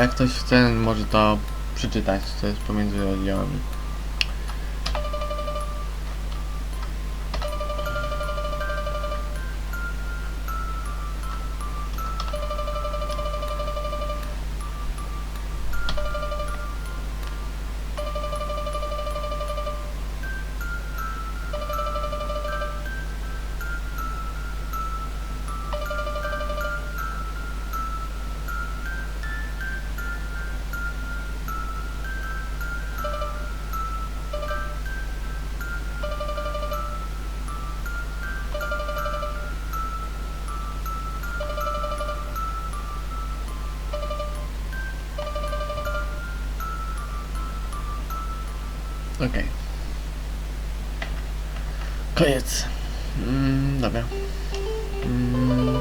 Jak ktoś chce, może to przeczytać, co jest pomiędzy rozdziałami. Okej. Koniec. Mm, dobra. Mm,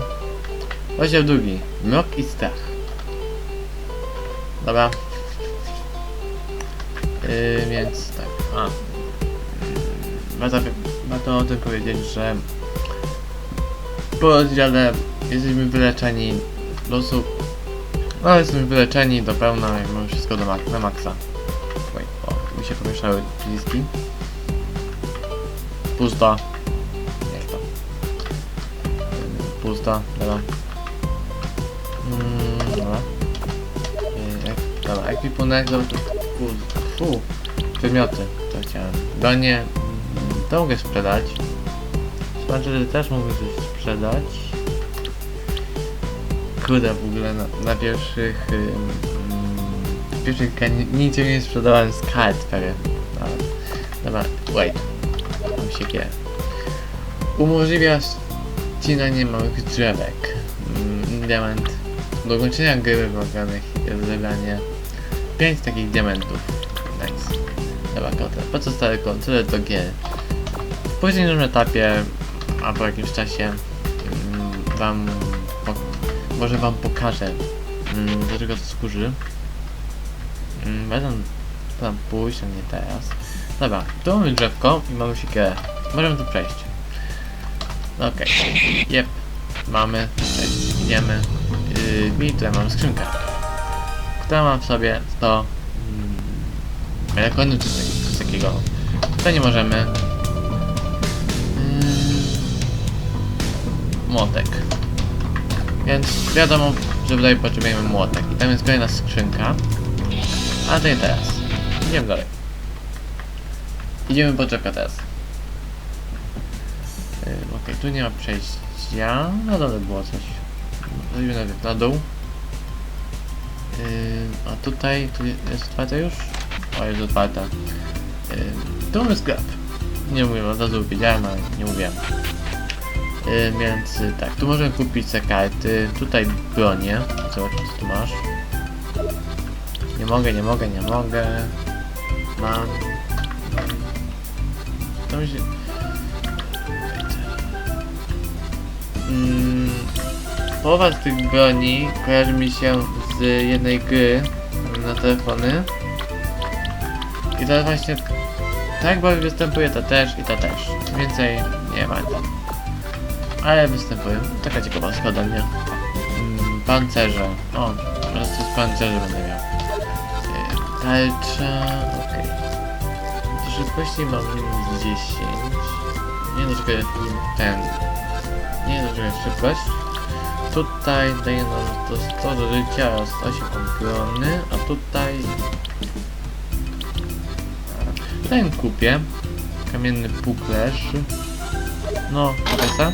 rozdział drugi. Mrok i strach. Dobra. Yy, więc tak. A. Mm, Warto, warto o tym powiedzieć, że po rozdziale jesteśmy wyleczeni do losu. No, jesteśmy wyleczeni do pełna i mamy wszystko do mak na maksa. Się pomieszały przyciski. Pusto. Jak to? Pusto, dobra. Mm, dobra. Ek- dobra, ekwipunek, dobra, fu, fu, przedmioty, to chciałem. Bronie, mm, to mogę sprzedać. Znaczy, też mogę coś sprzedać. Kurde, w ogóle na, na pierwszych... kani- niczego nie sprzedałem z kart prawie. Ale, dobra, wait. Mam siekierę. Umożliwia ścinanie małych drzewek. Mm, diament. Do ukończenia gry wymaganych jest zebranie 5 takich diamentów. Nice. Dobra, kotę. Po co stary kod? Tyle do gier. W późniejszym etapie, a po jakimś czasie, mm, wam może wam pokażę, mm, do czego to służy. Mm, Będę tam pójść, nie teraz. Dobra, tu mamy drzewko i mamy siekierę. Możemy tu przejść. Okej, jep, mamy, idziemy. Yy, I tutaj mamy skrzynkę, która ma w sobie 100 mm, rekordów czy coś, coś takiego. To nie możemy. Yy, młotek. Więc wiadomo, że tutaj potrzebujemy młotek. I tam jest kolejna skrzynka. A to nie teraz. Idziemy dalej. Idziemy po teraz. Yy, Okej, tu nie ma przejścia. Na dole było coś. Zrobimy najpierw na dół. Yy, a tutaj, tu jest otwarte już? O, jest otwarte. Yy, tu mamy sklep. Nie mówię, od razu wiedziałem, ale nie mówiłem. Yy, więc yy, tak, tu możemy kupić te karty. Tutaj bronię. Zobacz, co tu masz. Nie mogę, nie mogę, nie mogę. Mam. To się... Mm, połowa z tych broni kojarzy mi się z jednej gry na telefony. I to właśnie tak bo występuje ta też i ta też. Więcej nie ma. Ale występują. Taka ciekawostka ode mnie. Mm, pancerze. O, teraz to z pancerzy będę miał. Tarcza, okej. Do szybkości mam minus 10. Nie no, czekaj, ten. Nie no, czekaj, szybkość. Tutaj daje nam to 100 do życia oraz 8 obrony, a tutaj... Ten kupię. Kamienny puklerz. No, kasa.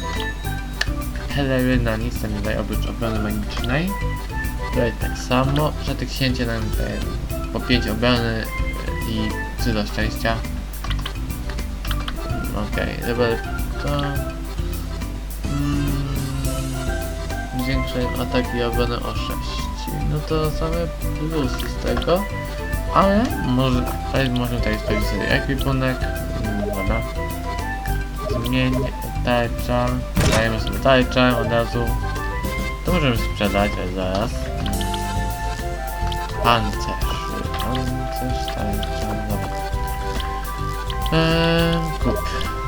Heleryna nic tam nie daje oprócz obrony magicznej. Tutaj tak samo. Żatek księcie nam daje po 5 obrony i 3 do szczęścia. Okej, okay, dobra, to... Mm, zwiększają atak i obronę o 6. No to same plusy z tego. Ale może, ale możemy tutaj sprawdzić sobie ekwipunek. Mm, Dobra. Zmień tarcza. Dajemy sobie tarczę od razu. To możemy sprzedać, ale zaraz. Mm. Eee, kup.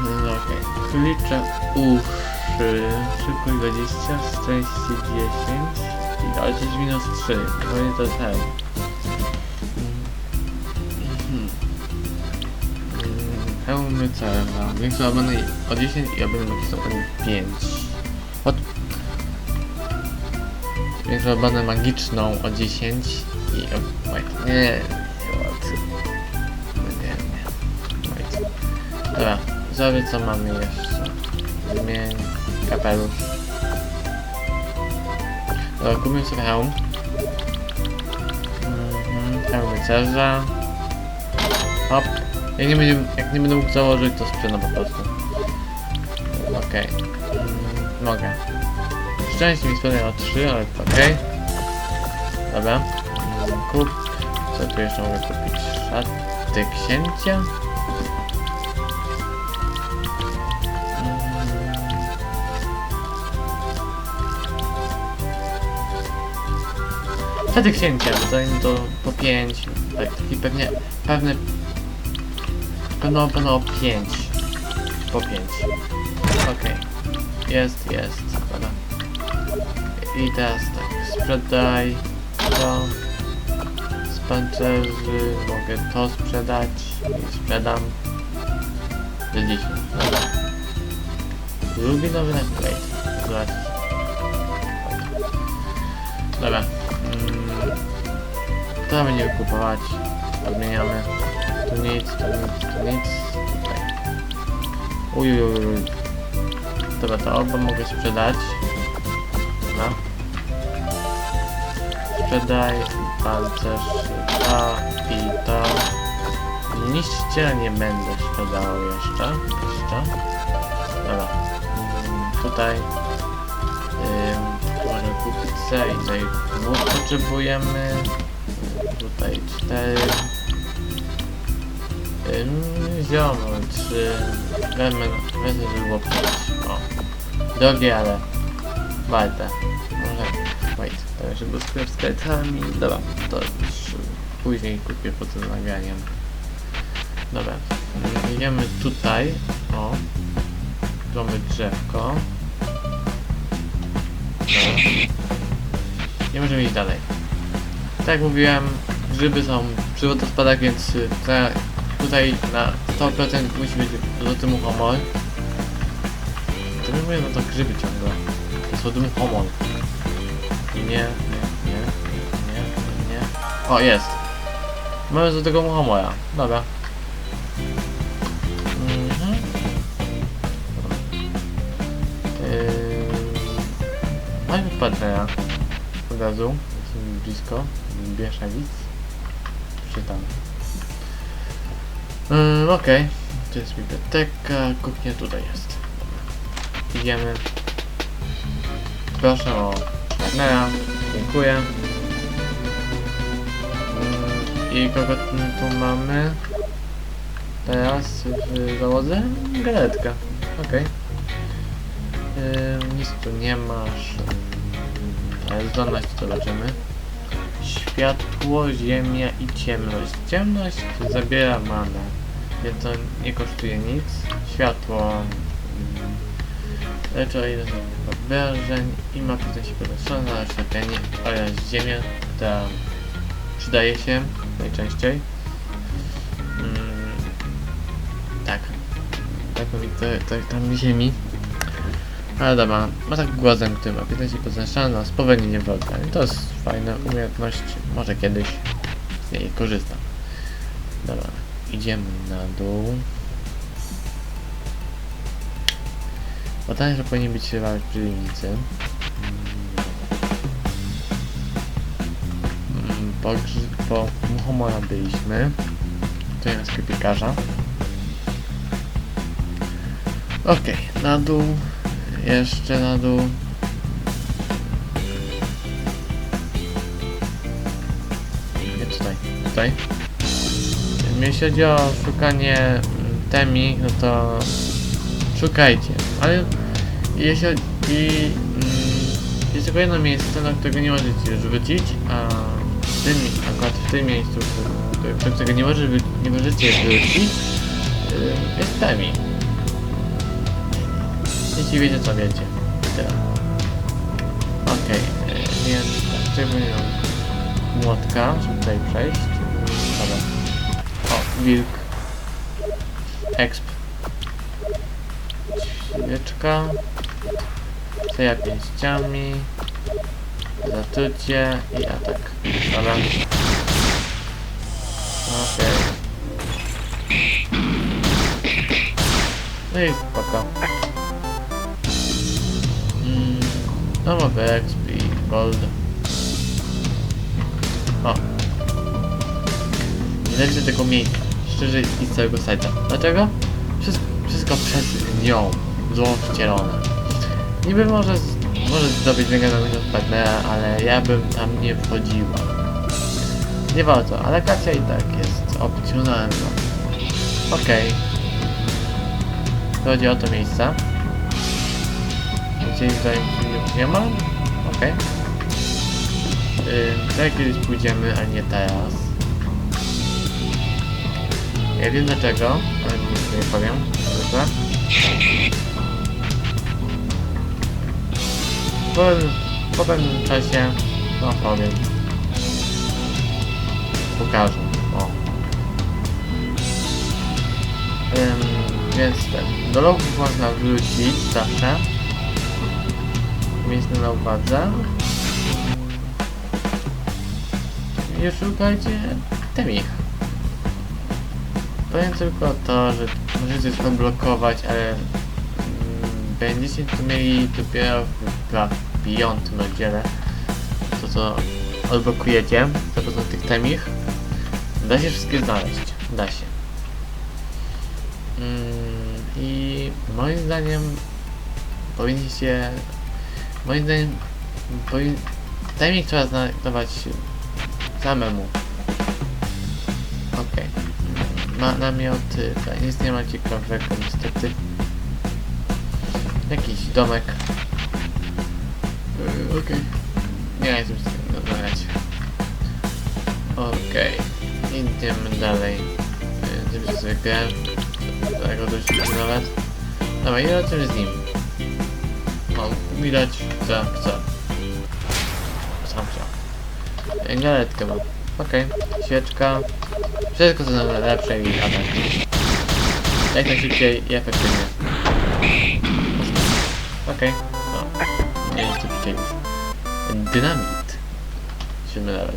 No, Okej. Królicze uszy. Szybkość 20, szczęście 10 ale to jest minus 3. No i to hell. Mhm. Mm, Hełmy celna. Większą obronę o 10 i obronę magiczną o 5. What? Większą obronę magiczną o 10 i... O, nie, Zrobię co mamy jeszcze. Zmień kapelusz. Dobra, kupimy sobie hełm. Mhm, hełm rycerza. Hop. Jak nie, będzie, jak nie będę mógł założyć, to sprzedam po prostu. Okej. Mm, mogę. Szczęście mi sprzedaje o 3, ale okej. Dobra. Mm, Kup. Co tu jeszcze mogę kupić? Szaty księcia. Szaty księcia, to, to po 5. Tak, taki pewnie, pewne, pewno, pewno o 5. Po 5. Okej. Jest, jest. Dobra. I teraz tak, sprzedaj to. Z pancerzy mogę to sprzedać. I sprzedam. Do 10. Dobra. Lubi nowy naklejk. Zobaczcie. Dobra. To będziemy kupować. Odmieniamy. Tu nic, tu nic, tu nic. Tutaj. Dobra, to oba mogę sprzedać. Dobra. Sprzedaj pancerz to i to. Niszczyciela nie będę sprzedawał jeszcze. Jeszcze. Dobra. Mm, Tutaj. Tu może kupić i tutaj potrzebujemy. Tutaj cztery. Ym, ziomo, trzy. Wezmę, wezmę żeby było. O. Drogie, ale warte. Może. Wait, to jeszcze był sklep z kreditami. Dobra, to już później kupię po tym nagraniem. Dobra. Idziemy tutaj. O. Mamy drzewko. Dobra. Nie możemy iść dalej. Tak jak mówiłem, grzyby są przy wodospadach, więc y, tutaj na 100% musi być złoty muchomor. To nie mówię, no to grzyby ciągle. To jest złoty muchomor. I nie, nie, nie, nie, nie. O, jest. Mamy złotego muchomora. Dobra. Mhm. Yy... Mamy partnera. Od razu. Jestem blisko. Bieszawic. Czytam. Yy, Okej. To jest biblioteka. Kuchnia tutaj jest. Idziemy. Proszę o partnera. Dziękuję. Yy, I kogo tu mamy? Teraz w załodze? Galetka. Okej. Yy, nic tu nie masz. Yy, ale zdolność to zobaczymy. Światło, ziemia i ciemność. Ciemność zabiera manę, więc to nie kosztuje nic. Światło yy, leczy o jeden z obrażeń i ma 50 podnoszone na oświetlenie oraz ziemię, która przydaje się najczęściej. Mm, tak. Tak mówi to, to tam ziemi. Ale dobra, ma tak głazem, który ma 15 podnoszone na spowolnienie wroga. I to jest fajna umiejętność. Może kiedyś z niej korzystam. Dobra, idziemy na dół. Podaję, że powinien być rywal przeciwnicy. Mm, Po, po Muchomora byliśmy. Tu jest sklepikarza. Okej, na dół. Jeszcze na dół. Nie tutaj, tutaj. Jeśli chodzi o szukanie temi, no to szukajcie. Ale jeśli i mm, jest tylko jedno miejsce, na którego nie możecie już wrócić, a w tym, akurat w tym miejscu, którego nie, może, nie możecie wrócić, y, jest temi. Jeśli wiecie co wiecie. Tyle. Okej, okay, więc potrzebujemy młotka, żeby tutaj przejść. Dobra. O, wilk. Exp. Świeczka. Seja pięściami. Zatrucie i atak. Dobra. Okej. No i spoko. Nowy exp i gold. O. Nie lepsze tego miejsca. Szczerze i z całego sajta. Dlaczego? Wszystko, wszystko przez nią. Złą wcielone. Niby może, może zdobyć legendarnego partnera, ale ja bym tam nie wchodziła. Nie warto, ale Kacia i tak jest opcjonalna. Okej. Chodzi o to miejsce. Gdzie tutaj już nie ma? Okej. Yy, tutaj kiedyś pójdziemy, a nie teraz. Ja wiem dlaczego, ale nic nie powiem. Zwykle. Po, po pewnym czasie, no powiem. Pokażę. O. Ym, więc tak, do logów można wrócić zawsze. Miejmy na uwadze. I szukajcie temich. Powiem tylko to, że możecie to odblokować, ale mm, będziecie to mieli dopiero w piątym oddziale. To co odblokujecie, poza tych temich. Da się wszystkie znaleźć. Da się. Mm, I moim zdaniem powinniście. Moim zdaniem powin... timing trzeba znajdować samemu. Okej. Ma namioty, nic nie ma ciekawego niestety. Jakiś domek. Yy, Okej. Nie chcę się z tym rozmawiać. Okej. Idziemy dalej. Yy, Żeby sobie grę. Tego dość nawet. Dobra, i lecimy z nim. O, widać co chce. Sam chciał. Galetkę mam. Okej, świeczka. Wszystko co najlepsze i atak. Jak najszybciej i efektywnie. Okej, no. Nie jest szybciej już. Dynamit. Siódmy level.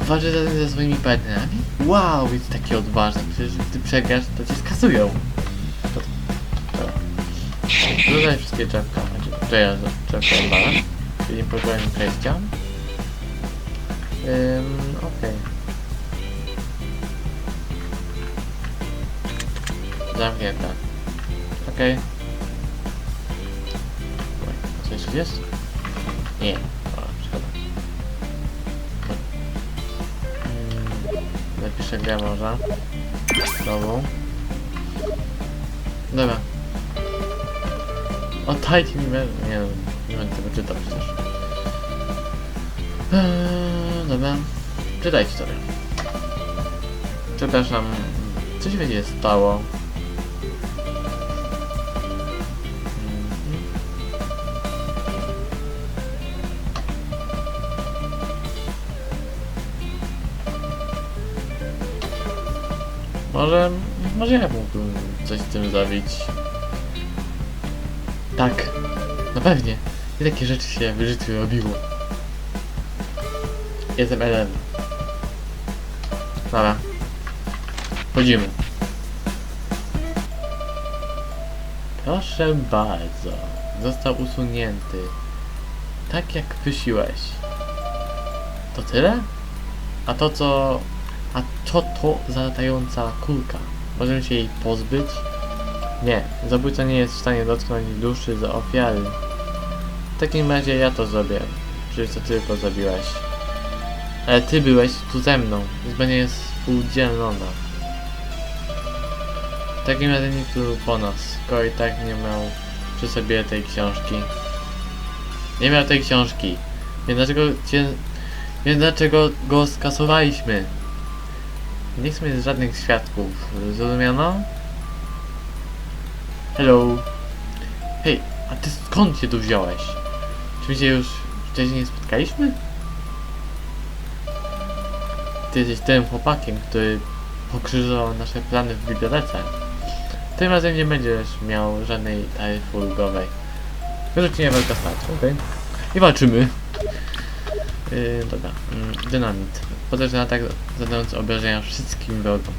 Walczy zatem ze swoimi partnerami? Wow, jest taki odważny. Przecież gdy przegrasz, to cię skasują. Dodaj wszystkie drzewka. Znaczy, to ja drzewka odwalam. Czyli pozwolę mi przejścia. Ym, okej. Zamknięte. Okej. Oj, Co jeszcze jest? Nie. O, szkoda. Mm, Napiszę grę może. Znowu. Dobra. Oddajcie mi me- Nie nie będę tego czytał przecież. Eee, dobra. Czytajcie sobie. Przepraszam. Co się będzie stało? Mhm. Może, może ja mógłbym coś z tym zrobić. Tak, no pewnie. I takie rzeczy się w życiu robiło. Jestem Ellen. Dobra. Chodzimy. Proszę bardzo. Został usunięty. Tak jak prosiłeś. To tyle? A to co... A co to za latająca kulka? Możemy się jej pozbyć? Nie. Zabójca nie jest w stanie dotknąć duszy za ofiary. W takim razie ja to zrobię. Przecież to tylko zabiłeś. Ale ty byłeś tu ze mną. Izba nie jest współdzielona. W takim razie nikt tu po nas, skoro tak nie miał przy sobie tej książki. Nie miał tej książki. Więc dlaczego cię... Więc dlaczego go skasowaliśmy? Nie chcemy żadnych świadków. Zrozumiano? Hello. Hej, a ty skąd się tu wziąłeś? Czy my się już wcześniej nie spotkaliśmy? Ty jesteś tym chłopakiem, który pokrzyżował nasze plany w bibliotece. Tym razem nie będziesz miał żadnej taryfy ulgowej. Wyrzucenie walka starczy, okej? I walczymy. Yy, dobra, mm, dynamit. Potężny atak zadający obrażenia wszystkim wrogom.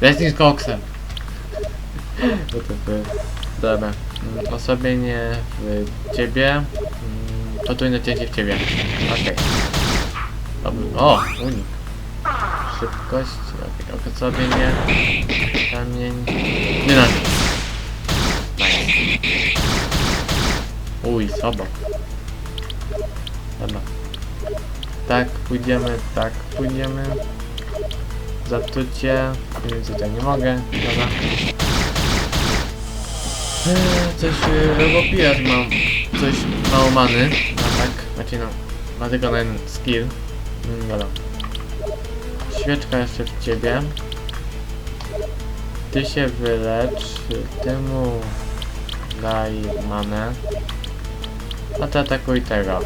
Wrestling z koksem. Dobra. Mm, Osłabienie w ciebie. Mm, Potrójne cięcie w ciebie. Okej. Dobra. O! Unik. Szybkość. Okay. Osłabienie. Kamień. Dynamit. Nice. Uj, słabo. Dobra. Tak, pójdziemy, tak, pójdziemy. Zatrucie. Tutaj nie mogę. Dobra. Coś robopijarz mam. Coś mało many. No tak, znaczy no. Ma tylko na jeden skill. Mm, dobra. Świeczka jeszcze w ciebie. Ty się wylecz. Temu daj manę. A ty atakuj tego.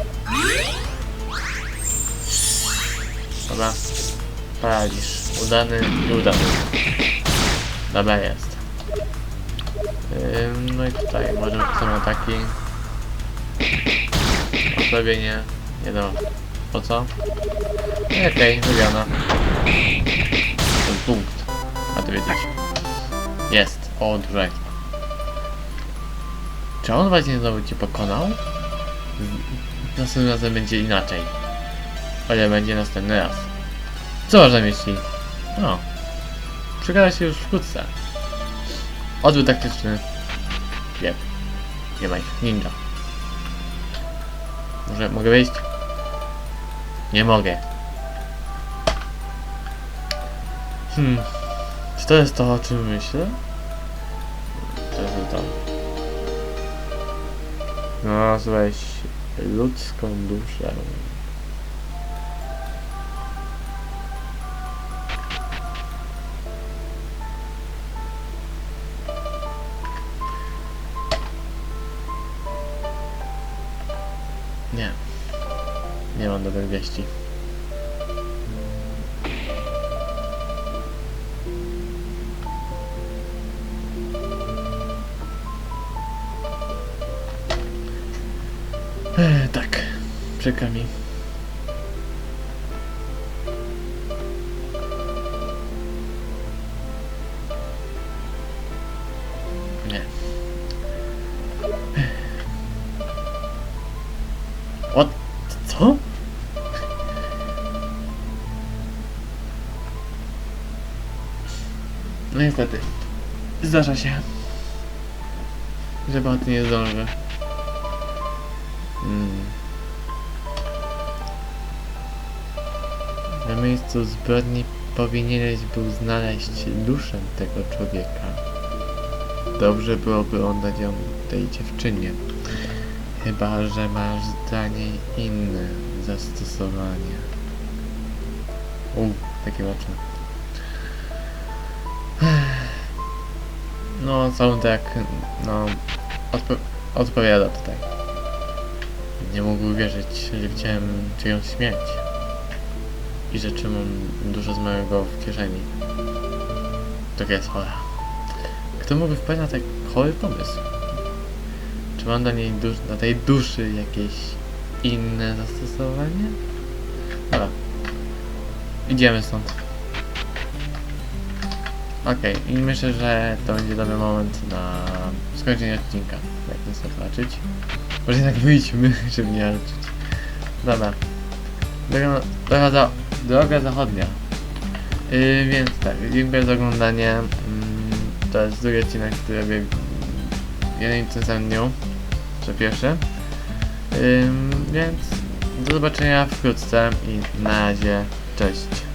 Dobra. Paraliż. Udany i udany. Dobra jest. No i tutaj możemy są ataki. Osłabienie. Nie do. Po co? No Okej, wygrana. Ten punkt. A to wiedzieć. Jest. O, dużo expa. Czy on właśnie znowu cię pokonał? Następnym razem będzie inaczej. O ile będzie następny raz. Co masz na myśli? No. Przekada się już wkrótce. Odbyt taktyczny. Nie ma ich. Ninja. Może mogę wejść? Nie mogę. Hmm. Czy to jest to, o czym myślę? To jest to. Znalazłeś ludzką duszę. Mam dobrych wieści. E, tak, przykro mi. Niestety. Zdarza się. Że Bałty nie zdąży. Mm. Na miejscu zbrodni powinieneś był znaleźć duszę tego człowieka. Dobrze byłoby oddać ją tej dziewczynie. Chyba, że masz dla niej inne zastosowanie. U, takie oczy. No, soundtrack, no, odpo odpowiada tutaj. Nie mógł uwierzyć, że widziałem czyjąś śmierć. I że trzymam dużo z mojego w kieszeni. To jest chora. Kto mógłby wpaść na taki chory pomysł? Czy mam dla niej dusz, dla tej duszy jakieś inne zastosowanie? Dobra. Idziemy stąd. Okej, i myślę, że to będzie dobry moment na skończenie odcinka. Jak to zobaczyć. Może jednak wyjdźmy, żeby nie walczyć. Dobra. Droga, droga, za, droga zachodnia. Yy, więc tak, dziękuję za oglądanie. Mm, to jest drugi odcinek, który robię w jednym tym samym dniu. Co pierwszy. Ym, więc do zobaczenia wkrótce i na razie. Cześć.